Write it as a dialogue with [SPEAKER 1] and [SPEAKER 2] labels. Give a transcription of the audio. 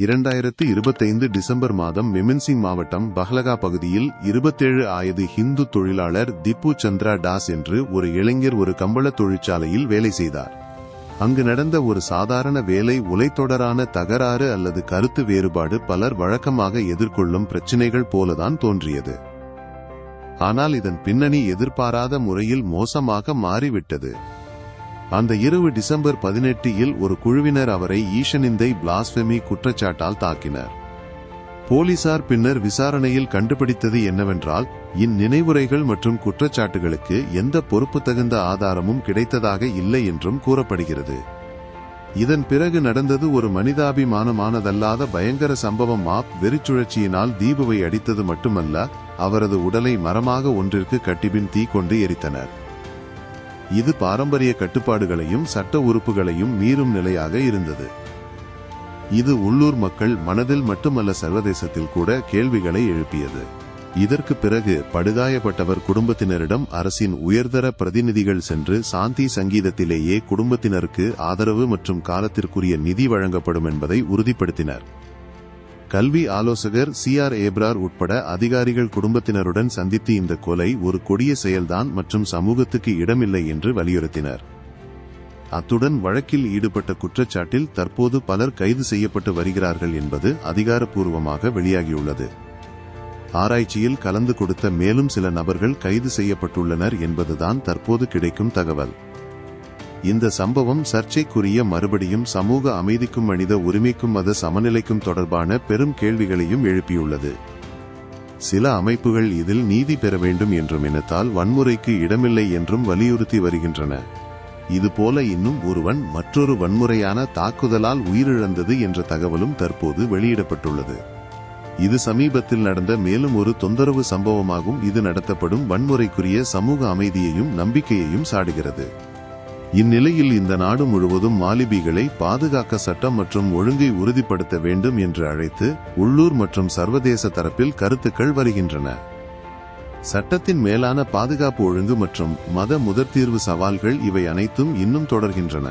[SPEAKER 1] இரண்டாயிரத்து இருபத்தைந்து டிசம்பர் மாதம் மெமின்சிங் மாவட்டம் பஹ்லகா பகுதியில் இருபத்தேழு ஆயது ஹிந்து தொழிலாளர் திப்பு சந்திரா டாஸ் என்று ஒரு இளைஞர் ஒரு கம்பள தொழிற்சாலையில் வேலை செய்தார். அங்கு நடந்த ஒரு சாதாரண வேலை உலைத்தொடரான தகராறு அல்லது கருத்து வேறுபாடு பலர் வழக்கமாக எதிர்கொள்ளும் பிரச்சினைகள் போலதான் தோன்றியது. ஆனால் இதன் பின்னணி எதிர்பாராத முறையில் மோசமாக மாறிவிட்டது. அந்த இரவு டிசம்பர் பதினெட்டில் ஒரு குழுவினர் அவரை ஈஷனிந்தை பிளாஸ்பெமி குற்றச்சாட்டால் தாக்கினர். போலீசார் பின்னர் விசாரணையில் கண்டுபிடித்தது என்னவென்றால் இந்நினைவுரைகள் மற்றும் குற்றச்சாட்டுகளுக்கு எந்த பொறுப்பு தகுந்த ஆதாரமும் கிடைத்ததாக இல்லை என்றும் கூறப்படுகிறது. இதன் பிறகு நடந்தது ஒரு மனிதாபிமானமானதல்லாத பயங்கர சம்பவம் மாப் வெறிச்சுழற்சியினால் தீபுவை அடித்தது மட்டுமல்ல அவரது உடலை மரமாக ஒன்றிற்கு கட்டிபின் தீ கொண்டு எரித்தனர். இது பாரம்பரிய கட்டுப்பாடுகளையும் சட்ட உறுப்புகளையும் மீறும் நிலையாக இருந்தது. இது உள்ளூர் மக்கள் மனதில் மட்டுமல்ல சர்வதேசத்தில் கூட கேள்விகளை எழுப்பியது. இதற்கு பிறகு படுகாயப்பட்டவர் குடும்பத்தினரிடம் அரசின் உயர்தர பிரதிநிதிகள் சென்று சாந்தி சங்கீதத்திலேயே குடும்பத்தினருக்கு ஆதரவு மற்றும் காலத்திற்குரிய நிதி வழங்கப்படும் என்பதை உறுதிப்படுத்தினர். கல்வி ஆலோசகர் சி ஆர் ஏப்ரார் உட்பட அதிகாரிகள் குடும்பத்தினருடன் சந்தித்து இந்த கொலை ஒரு கொடிய செயல்தான் மற்றும் சமூகத்துக்கு இடமில்லை என்று வலியுறுத்தினர். அத்துடன் வழக்கில் ஈடுபட்ட குற்றச்சாட்டில் தற்போது பலர் கைது செய்யப்பட்டு வருகிறார்கள் என்பது அதிகாரப்பூர்வமாக வெளியாகியுள்ளது. ஆராய்ச்சியில் கலந்து கொடுத்த மேலும் சில நபர்கள் கைது செய்யப்பட்டுள்ளனர் என்பதுதான் தற்போது கிடைக்கும் தகவல். இந்த சம்பவம் சர்ச்சைக்குரிய மறுபடியும் சமூக அமைதிக்கும் மனித உரிமைக்கும் மத சமநிலைக்கும் தொடர்பான பெரும் கேள்விகளையும் எழுப்பியுள்ளது. சில அமைப்புகள் இதில் நீதி பெற வேண்டும் என்றும் இனத்தால் வன்முறைக்கு இடமில்லை என்றும் வலியுறுத்தி வருகின்றன. இதுபோல இன்னும் ஒருவன் மற்றொரு வன்முறையான தாக்குதலால் உயிரிழந்தது என்ற தகவலும் தற்போது வெளியிடப்பட்டுள்ளது. இது சமீபத்தில் நடந்த மேலும் ஒரு தொந்தரவு சம்பவமாகும் இது நடத்தப்படும் வன்முறைக்குரிய சமூக அமைதியையும் நம்பிக்கையையும் சாடுகிறது. இந்நிலையில் இந்த நாடு முழுவதும் மாலிபிகளை பாதுகாக்க சட்டம் மற்றும் ஒழுங்கை உறுதிப்படுத்த வேண்டும் என்று அழைத்து உள்ளூர் மற்றும் சர்வதேச தரப்பில் கருத்துக்கள் வருகின்றன. சட்டத்தின் மேலான பாதுகாப்பு ஒழுங்கு மற்றும் மத முதற்தீர்வு சவால்கள் இவை அனைத்தும் இன்னும் தொடர்கின்றன.